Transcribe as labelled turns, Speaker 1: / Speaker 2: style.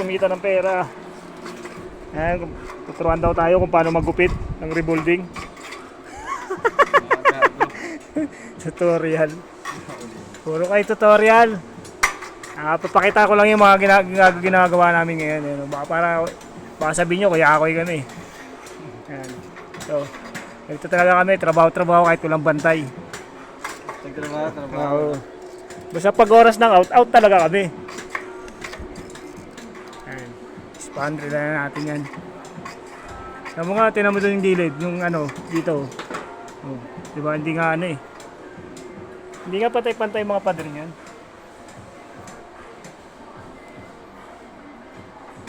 Speaker 1: kumita ng pera. Ayan, tuturuan daw tayo kung paano magupit ng rebuilding. tutorial. Puro kayo tutorial. Ah, papakita ko lang yung mga gina- gina- ginagawa namin ngayon. Ano, baka para baka sabihin nyo, kuya ako ano eh. Ayan. So, ito talaga kami, trabaho-trabaho kahit walang bantay.
Speaker 2: Nagtrabaho, trabaho.
Speaker 1: Oo. Basta pag oras ng out, out talaga kami. Ayan. Spandre na natin yan. Mo nga, tinan mo doon yung gilid, yung ano, dito. Oh, di ba, hindi nga ano eh. Hindi nga patay-pantay mga pader niyan.